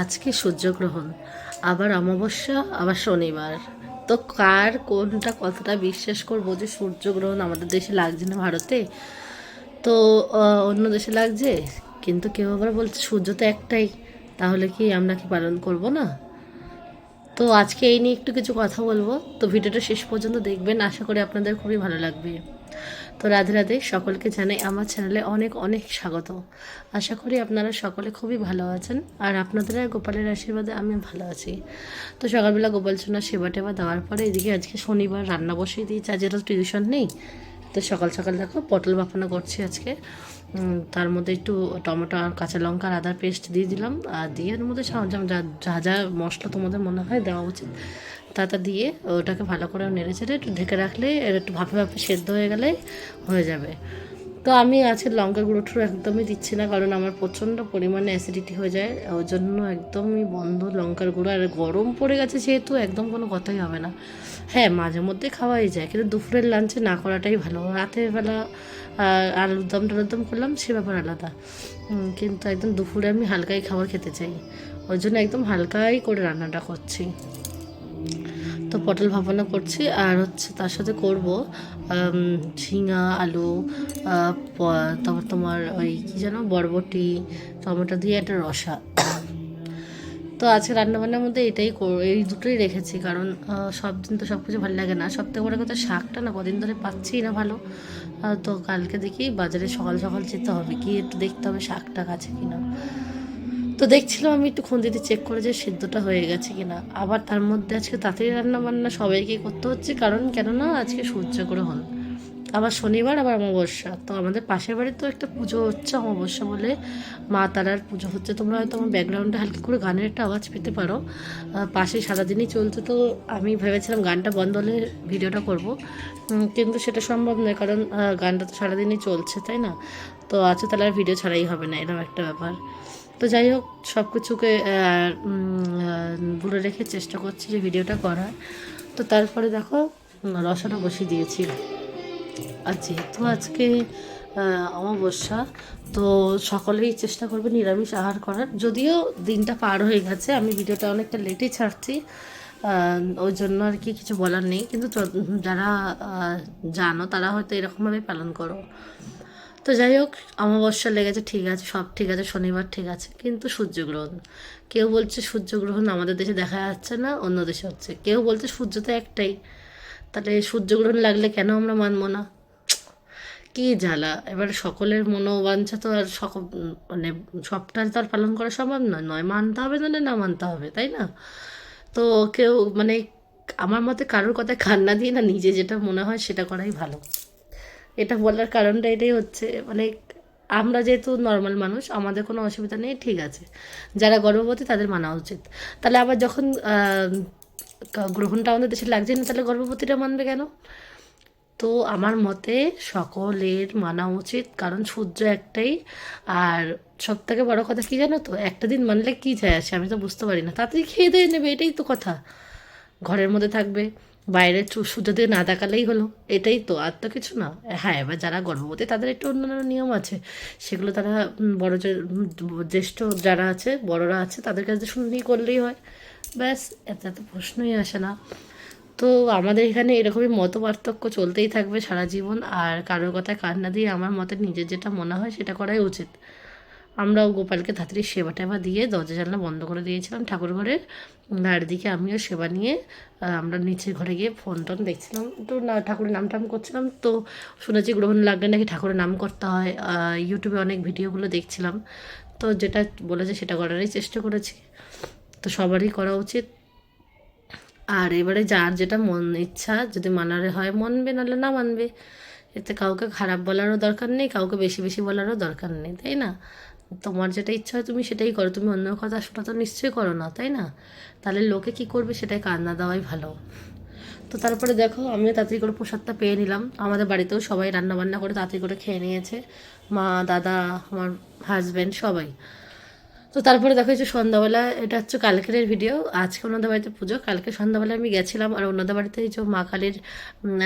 আজকে সূর্যগ্রহণ, আবার অমাবস্যা, আবার শনিবার। তো কার কোনটা কতটা বিশ্বাস করব যে সূর্যগ্রহণ আমাদের দেশে লাগছে না ভারতে? তো অন্য দেশে লাগছে, কিন্তু কেউ আবার বলছে সূর্য তো একটাই, তাহলে কি আমরা কি পালন করব না? তো আজকে এই নিয়ে একটু কিছু কথা বলব। তো ভিডিওটা শেষ পর্যন্ত দেখবেন, আশা করি আপনাদের খুবই ভালো লাগবে। তো রাধে রাধে সকলকে জানাই আমার চ্যানেলে অনেক অনেক স্বাগত। আশা করি আপনারা সকলে খুবই ভালো আছেন আর আপনাদের গোপালের আশীর্বাদে আমি ভালো আছি। তো সকালবেলা গোপাল সোনার সেবা টেবা দেওয়ার পরে এদিকে আজকে শনিবার রান্না বসিয়ে দিয়েছি, আজ তো টিউশন নেই তো সকাল সকাল দেখো পটল বাফানো করছি আজকে। তার মধ্যে একটু টমেটো আর কাঁচা লঙ্কা আর আদার পেস্ট দিয়ে দিলাম। আর দিয়ে ওর মধ্যে যা যা মশলা তোমাদের মনে হয় দেওয়া উচিত তা তা দিয়ে ওটাকে ভালো করে নেড়ে চেড়ে একটু ঢেকে রাখলে একটু ভাপে ভাপে সেদ্ধ হয়ে গেলে হয়ে যাবে। তো আমি আজকে লঙ্কা গুঁড়ো টুড়ো একদমই দিচ্ছি না, কারণ আমার প্রচণ্ড পরিমাণে অ্যাসিডিটি হয়ে যায়, ওই জন্য একদমই বন্ধ লঙ্কার গুঁড়ো। আর গরম পড়ে গেছে যেহেতু একদম কোনো কথাই হবে না। হ্যাঁ মাঝে মধ্যে খাওয়াই যায়, কিন্তু দুপুরের লাঞ্চে না করাটাই ভালো। রাতের বেলা আলুর দম টালুর দম করলাম, সে ব্যাপার আলাদা। কিন্তু একদম দুপুরে আমি হালকাই খাবার খেতে চাই। ওই জন্য একদম হালকাই করে রান্নাটা করছি। তো পটল ভাপানো করছি, আর হচ্ছে তার সাথে করব ঝিঙা, আলু তারপর তোমার ওই কী যেন, বরবটি, টমেটো দিয়ে একটা রসা। তো আজকে রান্নাবান্নার মধ্যে এটাই এই দুটোই রেখেছি, কারণ সব দিন তো সব কিছু ভালো লাগে না। সব থেকে বড় কথা শাকটা না কদিন ধরে পাচ্ছি না ভালো। তো কালকে দেখি বাজারে সকাল সকাল যেতে হবে, গিয়ে একটু দেখতে হবে শাকটা আছে কিনা। তো দেখছিলাম আমি একটু খুন্তিতে চেক করে যে সিদ্ধটা হয়ে গেছে কিনা। আবার তার মধ্যে আজকে তাড়াতাড়ি রান্না বান্না সবাইকে করতে হচ্ছে, কারণ কেননা আজকে সূর্যগ্রহণ আবার শনিবার, আবার অমাবস্যা। তো আমাদের পাশের বাড়িতে তো একটা পুজো হচ্ছে অমাবস্যা বলে মা তারার পুজো হচ্ছে। তোমরা হয়তো আমার ব্যাকগ্রাউন্ডে হালকা করে গানের একটা আওয়াজ পেতে পারো। পাশে সারাদিনই চলছে, তো আমি ভেবেছিলাম গানটা বন্ধ হলে ভিডিওটা করব। কিন্তু সেটা সম্ভব নয়, কারণ গানটা তো সারাদিনই চলছে, তাই না? তো আছে তাহলে আর ভিডিও ছাড়াই হবে না এরকম একটা ব্যাপার। তো যাই হোক সব কিছুকে ভুলে রেখে চেষ্টা করছি যে ভিডিওটা করার। তো তারপরে দেখো রসাটা বসিয়ে দিয়েছি। আর যেহেতু আজকে অমাবস্যা, তো সকলেই চেষ্টা করবে নিরামিষ আহার করার। যদিও দিনটা পার হয়ে গেছে, আমি ভিডিওটা অনেকটা লেটে ছাড়ছি ওই জন্য আর কি কিছু বলার নেই। কিন্তু যারা জানো, তারা হয়তো এরকমভাবে পালন করো। তো যাই হোক, অমাবস্যা লেগেছে, ঠিক আছে, সব ঠিক আছে, শনিবার ঠিক আছে, কিন্তু সূর্যগ্রহণ। কেউ বলছে সূর্যগ্রহণ আমাদের দেশে দেখা যাচ্ছে না, অন্য দেশে হচ্ছে। কেউ বলছে সূর্য তো একটাই। তাহলে সূর্যগ্রহণ লাগলে কেন আমরা মানবো না? কি জ্বালা। এবার সকলের মনোবাঞ্ছা তো আর সক মানে সবটা তো আর পালন করা সম্ভব নয় নয় মানতে হবে না না মানতে হবে, তাই না? তো কেউ মানে আমার মতে কারোর কথায় কান্না দিয়ে না নিজে যেটা মনে হয় সেটা করাই ভালো। এটা বলার কারণটা এটাই হচ্ছে মানে আমরা যেহেতু নর্মাল মানুষ, আমাদের কোনো অসুবিধা নেই, ঠিক আছে। যারা গর্ভবতী তাদের মানা উচিত। তাহলে আবার যখন গ্রহণটা আমাদের দেশে লাগছে না, তাহলে গর্ভবতীরা মানবে কেন? তো আমার মতে সকলের মানা উচিত, কারণ সূর্য একটাই, আর সব থেকে বড়ো কথা কী জানো তো? একটা দিন মানলে কী যায় আসে, আমি তো বুঝতে পারি না। তাড়াতাড়ি খেয়ে দিয়ে নেবে, এটাই তো কথা। ঘরের মধ্যে থাকবে। বাইরে সূর্য দিয়ে না দেখালেই হলো। এটাই তো, আর তো কিছু না। হ্যাঁ এবার যারা গর্ভবতী, তাদের একটু অন্যান্য নিয়ম আছে। সেগুলো তারা বড় জ্যেষ্ঠ যারা আছে, বড়রা আছে, তাদের কাছে শুনেই করলেই হয়। ব্যাস, এত এত প্রশ্নই আসে না। তো আমাদের এখানে এরকমই মত পার্থক্য চলতেই থাকবে সারা জীবন। আর কারোর কথায় কান না দিয়ে আমার মতে নিজের যেটা মনে হয় সেটা করাই উচিত। আমরাও গোপালকে তাড়াতাড়ি সেবা টেবা দিয়ে দরজা জানলা বন্ধ করে দিয়েছিলাম ঠাকুর ঘরের। আর এদিকে আমিও সেবা নিয়ে আমরা নিচের ঘরে গিয়ে ফোন টোন দেখছিলাম। তো না, ঠাকুরের নাম টাম করছিলাম। তো শুনেছি গ্রহণ লাগলে নাকি ঠাকুরের নাম করতে হয়। ইউটিউবে অনেক ভিডিওগুলো দেখছিলাম। তো যেটা বলেছে সেটা করারই চেষ্টা করেছি। তো সবারই করা উচিত। আর এবারে যার যেটা মন ইচ্ছা, যদি মানারে হয় মানবে, নাহলে না মানবে। এতে কাউকে খারাপ বলারও দরকার নেই, কাউকে বেশি বেশি বলারও দরকার নেই, তাই না? তোমার যেটা ইচ্ছা হয় তুমি সেটাই করো। তুমি অন্য কথা শোনা তো নিশ্চয়ই করো না, তাই না? তাহলে লোকে কি করবে সেটাই কান্না দেওয়াই ভালো। তো তারপরে দেখো, আমিও তাড়াতাড়ি করে প্রসাদটা পেয়ে নিলাম। আমাদের বাড়িতেও সবাই রান্নাবান্না করে তাড়াতাড়ি করে খেয়ে নিয়েছে। মা, দাদা, আমার হাজব্যান্ড সবাই। তো তারপরে দেখো যে সন্ধ্যাবেলা, এটা হচ্ছে কালকের ভিডিও আজকে ওনাদের বাড়িতে পুজো। কালকে সন্ধ্যাবেলা আমি গেছিলাম আর ওনাদের বাড়িতে যে মা কালীর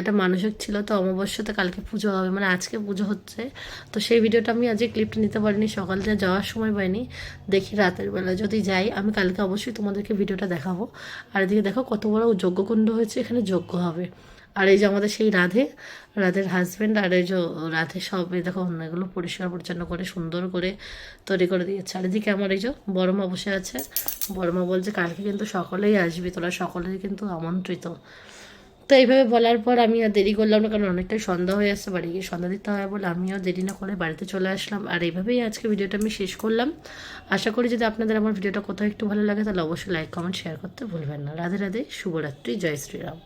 একটা মানসিক ছিল, তো অমাবস্যাতে কালকে পুজো হবে মানে আজকে পুজো হচ্ছে। তো সেই ভিডিওটা আমি আজকে ক্লিপটা নিতে পারিনি, সকাল থেকে যাওয়ার সময় পাইনি। দেখি রাতের বেলা। যদি যাই, আমি কালকে অবশ্যই তোমাদেরকে ভিডিওটা দেখাবো। আর এদিকে দেখো কত বড় যজ্ঞকুণ্ড হয়েছে, এখানে যজ্ঞ হবে। আর এই যে আমাদের সেই রাধে, রাধের হাজব্যান্ড আর এই যে রাধে সব দেখো এগুলো পরিষ্কার পরিচ্ছন্ন করে, সুন্দর করে তৈরি করে দিয়েছে। আর এদিকে আমার এই যে বড় মা বসে আছে। বড় মা বলছে, কালকে কিন্তু সকলেই আসবি, তোরা সকলেই কিন্তু আমন্ত্রিত। তো এইভাবে বলার পর আমি আর দেরি করলাম না, কারণ অনেকটাই সন্ধ্যা হয়ে আসছে, বাড়ি গিয়ে সন্ধ্যা দিতে হয় বলে আমিও দেরি না করে বাড়িতে চলে আসলাম। আর এইভাবেই আজকে ভিডিওটা আমি শেষ করলাম। আশা করি যদি আপনাদের আমার ভিডিওটা কোথাও একটু ভালো লাগে, তাহলে অবশ্যই লাইক কমেন্ট শেয়ার করতে ভুলবেন না। রাধে রাধে, শুভরাত্রি, জয় শ্রীরাম।